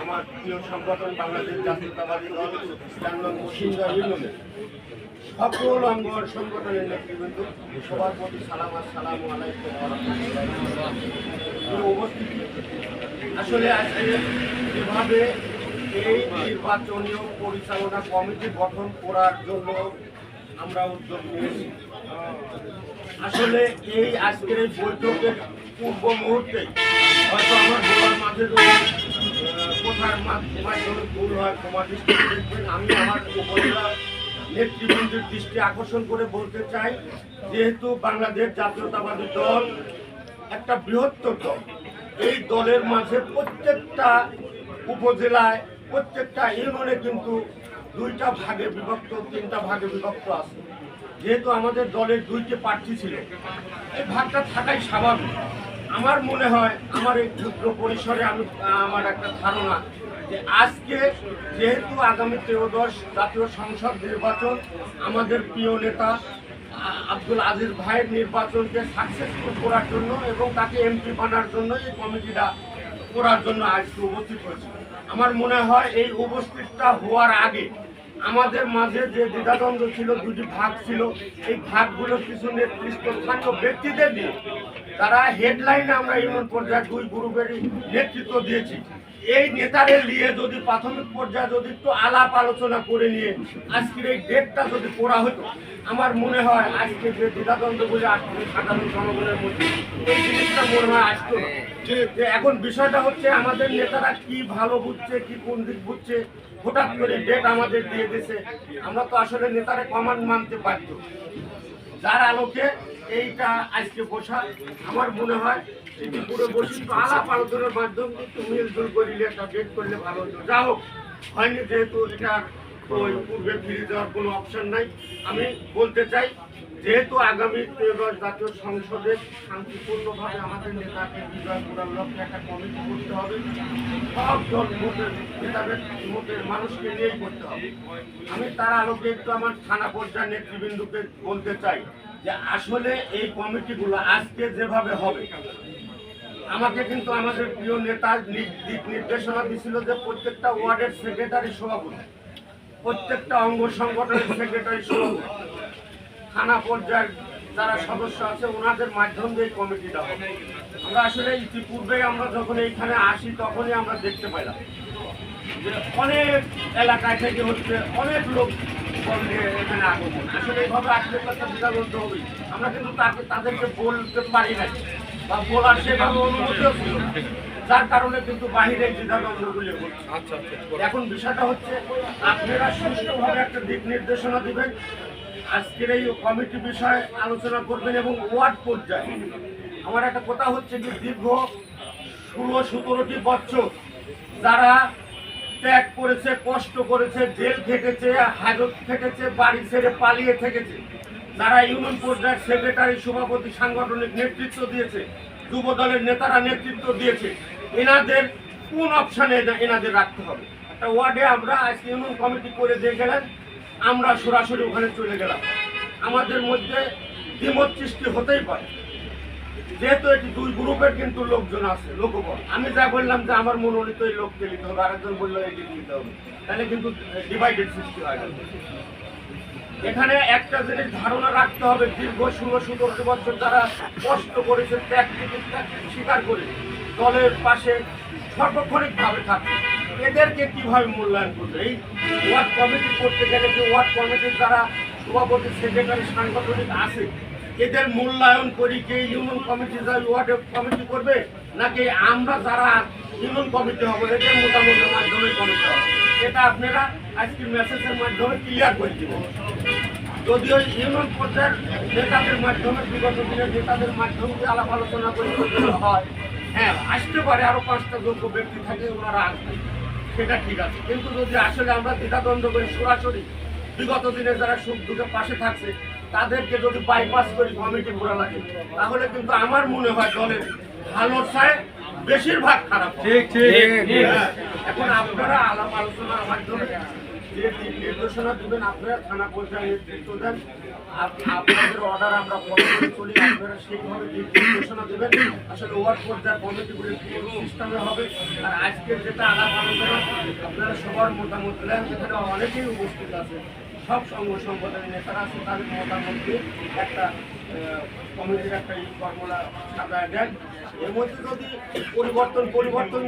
আমার প্রিয় সংগঠন সকল অঙ্গ সংগঠনের নেতৃবৃন্দ সবার প্রতি সালাম রাহমাতুল্লাহি উপস্থিতি আসলে যেভাবে এই নির্বাচনীয় পরিচালনা কমিটি গঠন করার জন্য আমরা উদ্যোগ নিয়েছি। আসলে এই আজকের এই বৈঠকের পূর্ব মুহূর্তে হয়তো আমার বলার মাঝে কোথার মাধ্যমে ভুল হয় দৃষ্টি আমি আমার উপজেলা নেতৃবৃন্দের দৃষ্টি আকর্ষণ করে বলতে চাই, যেহেতু বাংলাদেশ জাতীয়তাবাদী দল একটা বৃহত্তর দল, এই দলের মাঝে প্রত্যেকটা উপজেলায়, প্রত্যেকটা ইউনিয়নে কিন্তু দুইটা ভাগে বিভক্ত, তিনটা ভাগে বিভক্ত আছে। যেহেতু আমাদের দলের দুইটি প্রার্থী ছিল, এই ভাগটা থাকাই স্বাভাবিক। আমার মনে হয় আমার এই ক্ষুদ্র পরিসরে আমি, আমার একটা ধারণা যে আজকে যেহেতু আগামী ত্রয়োদশ জাতীয় সংসদ নির্বাচন, আমাদের প্রিয় নেতা আব্দুল আজিজ ভাইয়ের নির্বাচনকে সাকসেসফুল করার জন্য এবং তাকে এমপি বানার জন্য এই কমিটিটা করার জন্য আজকে উপস্থিত হয়েছে। আমার মনে হয় এই উপস্থিতটা হওয়ার আগে আমাদের মাঝে যে দ্বিধাদ্বন্দ্ব ছিল, দুটি ভাগ ছিল, এই ভাগগুলো কিছু নেতৃত্ব স্থানীয় ব্যক্তিদের নিয়ে। তারা হেডলাইনে আমরা ইউনিয়ন পর্যায়ে দুই গ্রুপেরই নেতৃত্ব দিয়েছি। এই নেতাদের নিয়ে যদি প্রাথমিক পর্যায়ে যদি একটু আলাপ আলোচনা করে নিয়ে আজকের এই ডেটটা যদি করা হতো, আমার মনে হয় আজকে যে দ্বিধাদ্বন্দ্বগুলি আসছে, সাধারণ জনগণের মধ্যে, এই জিনিসটা মনে হয় আসতো যে এখন বিষয়টা হচ্ছে, আমাদের নেতারা কি ভালো বুঝছে, কি কোন দিক বুঝছে, হঠাৎ করে ডেট আমাদের দিয়ে দিয়েছে আমরা তো আসলে নেতারা কমান্ড মানতে পারত যার আলোকে এইটা আজকে বসা আমার মনে হয় এটি পুরো বৈশিষ্ট্য আলাপ আলোচনার মাধ্যমে। একটু মিলজুল করিলে একটা ডেট করলে ভালো হতো। যা হোক, হয়নি যেহেতু এটা ওই পূর্বে ফিরে যাওয়ার কোনো অপশন নাই। আমি বলতে চাই যেহেতু আগামী ত্রয়োদশ জাতীয় সংসদে শান্তিপূর্ণভাবে আমাদের নেতাকে বিজয় করার লক্ষ্যে একটা কমিটি করতে হবে, সব দল ভোটের নেতাদের ভোটের মানুষকে নিয়েই করতে হবে। আমি তার আলোকে একটু আমার থানা পর্যায়ের নেতৃবৃন্দকে বলতে চাই যে আসলে এই কমিটিগুলো আজকে যেভাবে হবে, আমাকে কিন্তু আমাদের প্রিয় নেতা দিক নির্দেশনা দিছিল যে প্রত্যেকটা ওয়ার্ডের সেক্রেটারি সভাপতি, প্রত্যেকটা অঙ্গ সংগঠনের সেক্রেটারি সভাপতি। থানা পর্যায়ের যারা সদস্য আছে ওনাদের মাধ্যম দিয়ে কমিটিটা হবে আমরা আসলে ইতিপূর্বে আমরা যখন এইখানে আসি তখনই আমরা দেখতে পেলাম যে অনেক এলাকায় থেকে হচ্ছে অনেক লোক এখানে আগমন। আসলে এইভাবে আসলে একটা দ্বিধাবদ্ধ হবে আমরা কিন্তু তাকে তাদেরকে বলতে পারি না বা বলার সেভাবে অনুমতিও ছিল যার কারণে কিন্তু বাহিরে দ্বিধাদ্বন্দ্বগুলি হচ্ছে আচ্ছা। এখন বিষয়টা হচ্ছে আপনারা সুষ্ঠুভাবে একটা দিক নির্দেশনা দিবেন আজকের এই কমিটি বিষয়ে আলোচনা করবেন এবং ওয়ার্ড পর্যায়ে। আমার একটা কথা হচ্ছে যে দীর্ঘ ষোলো সতেরোটি বছর যারা ত্যাগ করেছে, কষ্ট করেছে, জেল খেটেছে, হাজত খেটেছে, বাড়ি ছেড়ে পালিয়ে থেকেছে, যারা ইউনিয়ন পর্যায়ের সেক্রেটারি, সভাপতি, সাংগঠনিক নেতৃত্ব দিয়েছে যুব দলের নেতারা নেতৃত্ব দিয়েছে, এনাদের কোন অপশানে এনাদের রাখতে হবে। একটা ওয়ার্ডে আমরা আজকে ইউনিয়ন কমিটি করে দিয়ে গেলেন। আমরা সরাসরি ওখানে চলে গেলাম। আমাদের মধ্যে দ্বিমত সৃষ্টি হতেই পারে। যেহেতু এটি দুই গ্রুপের কিন্তু লোকজন আছে, লোকবল। আমি যা বললাম যে আমার মনোনীত এই লোককে নিতে হবে, আরেকজন বলল এটি নিতে হবে। তাহলে কিন্তু ডিভাইডেড সৃষ্টি হয়। এখানে একটা জিনিস ধারণা রাখতে হবে, দীর্ঘ ষোলো সতেরো বছর যারা কষ্ট করেছে ত্যাগ স্বীকার করে, দলের পাশে সর্বক্ষণিকভাবে থাকে এদেরকে কীভাবে মূল্যায়ন করবে? এই ওয়ার্ড কমিটি করতে গেলে যে ওয়ার্ড কমিটির যারা সভাপতি, সেক্রেটারি, সাংগঠনিক আছে, এদের মূল্যায়ন করি কে ইউনিয়ন কমিটি যা ওয়ার্ড কমিটি করবে? নাকি আমরা যারা ইউনিয়ন কমিটি হব, এদের মোটামুটির মাধ্যমে কমিটি হবে? এটা আপনারা আজকের মেসেজের মাধ্যমে ক্লিয়ার করে দেবেন। যদিও ইউনিয়ন পর্যায়ের নেতাদের মাধ্যমে বিগত দিনের নেতাদের মাধ্যমে আলাপ আলোচনা করে হয় হ্যাঁ আসতে পারে আরও পাঁচটা যোগ্য ব্যক্তি থাকে ওনারা আসবে। সেটা ঠিক আছে। কিন্তু যদি আসলে আমরা দ্বিধাদ্বন্দ্ব করি সরাসরি বিগত দিনে যারা সুখ দুটো পাশে থাকছে তাদেরকে যদি বাইপাস করি কমিটি করা লাগে তাহলে কিন্তু আমার মনে হয় দলের ভালো চায় বেশিরভাগ খারাপ ঠিক ঠিক। হ্যাঁ, এখন আপনারা আলাপ আলোচনার মাধ্যমে নির্দেশনা দেবেন, আপনারা থানা পর্যায়ে নেতৃত্ব দেন। আপ- আপনাদের অর্ডার আমরা ফলো করে চলি, আপনারা সেইভাবে নির্দেশনা দেবেন, আসলে ওয়ার্ড পর্যায়ে কমিটিগুলি সিস্টেমে হবে। আর আজকের যেটা আলাপ আলোচনা, আপনারা সবার মতামত দেন এখানে অনেকেই উপস্থিত আছে সব সংঘ সংগঠনের নেতারা আছে তাদের মতামত একটা কমিটির একটা ফর্মুলা সাজায় দেন। এর মধ্যে যদি পরিবর্তন পরিবর্তন